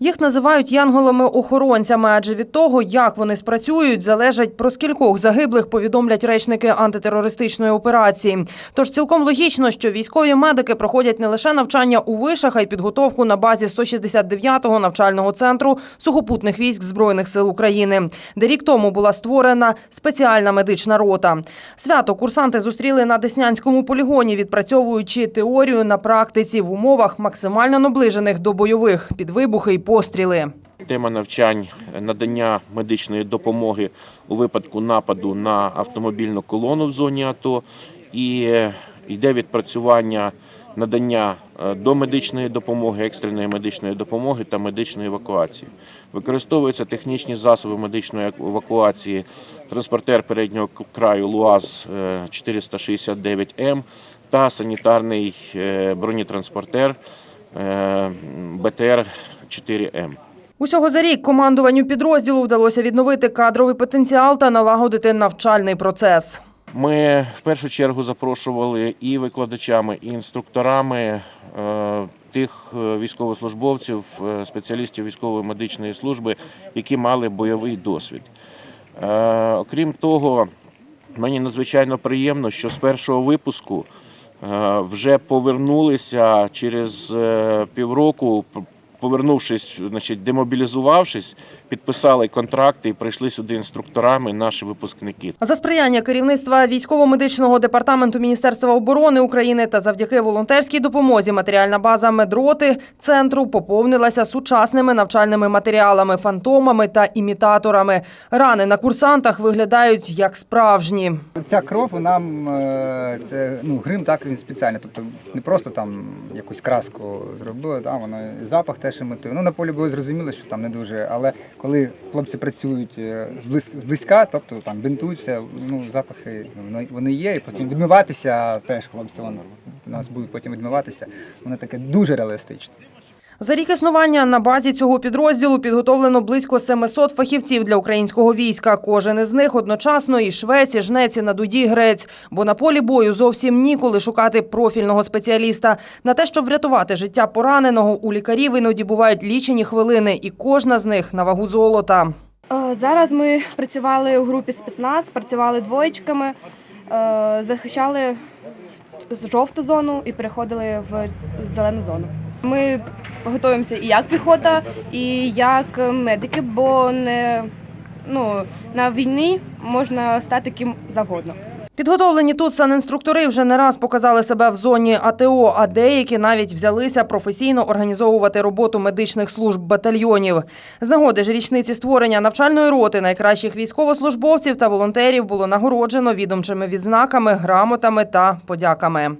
Їх називають янголами-охоронцями, адже від того, як вони спрацюють, залежить про скількох загиблих повідомлять речники антитерористичної операції. Тож цілком логічно, що військові медики проходять не лише навчання у вишах, а й підготовку на базі 169-го навчального центру сухопутних військ збройних сил України, де рік тому була створена спеціальна медична рота. Свято курсанти зустріли на Деснянському полігоні, відпрацьовуючи теорію на практиці в умовах максимально наближених до бойових під вибухи постріли. Тема навчань надання медичної допомоги у випадку нападу на автомобільну колону в зоні АТО і йде відпрацювання надання е, домедичної допомоги, екстреної медичної допомоги та медичної евакуації. Використовуються технічні засоби медичної евакуації, транспортер переднього краю ЛУАЗ е, 469М та санітарний е, бронетранспортер БТР 4М. Усього за рік командуванню підрозділу вдалося відновити кадровий потенціал та налагодити навчальний процес. Ми в першу чергу запрошували і викладачами, і інструкторами е, тих е, військовослужбовців, е, спеціалістів військової медичної служби, які мали бойовий досвід. Окрім того, мені надзвичайно приємно, що з першого випуску вже повернулися через півроку, повернувшись, значить, демобілізувавшись, підписали контракти і прийшли сюди інструкторами наші випускники. За сприяння керівництва військово-медичного департаменту Міністерства оборони України та завдяки волонтерській допомозі матеріальна база медроти центру поповнилася сучасними навчальними матеріалами, фантомами та імітаторами. Рани на курсантах виглядають як справжні. Ця кров, вона е, це ну грим так він спеціальний. Тобто не просто там якусь краску зробили, да, воно і запах теж імітує. Ну на полі бою зрозуміло, що там не дуже, але коли хлопці працюють е, зблизька, тобто там бинтуються, ну запахи вони, вони є, і потім відмиватися теж хлопці воно у нас будуть потім відмиватися. Воно таке дуже реалістичне. За рік існування на базі цього підрозділу підготовлено близько 700 фахівців для українського війська. Кожен із них одночасно і швець, і жнець, і на дуді грець. Бо на полі бою зовсім ніколи шукати профільного спеціаліста. На те, щоб врятувати життя пораненого, у лікарів іноді бувають лічені хвилини, і кожна з них на вагу золота. Е, Зараз ми працювали у групі спецназ, працювали двоєчками, е, захищали жовту зону і переходили в зелену зону. Ми готуємося і як піхота, і як медики, бо не ну, на війні можна стати ким завгодно. Підготовлені тут санінструктори вже не раз показали себе в зоні АТО, а деякі навіть взялися професійно організовувати роботу медичних служб батальйонів. З нагоди ж річниці створення навчальної роти найкращих військовослужбовців та волонтерів було нагороджено відомчими відзнаками, грамотами та подяками.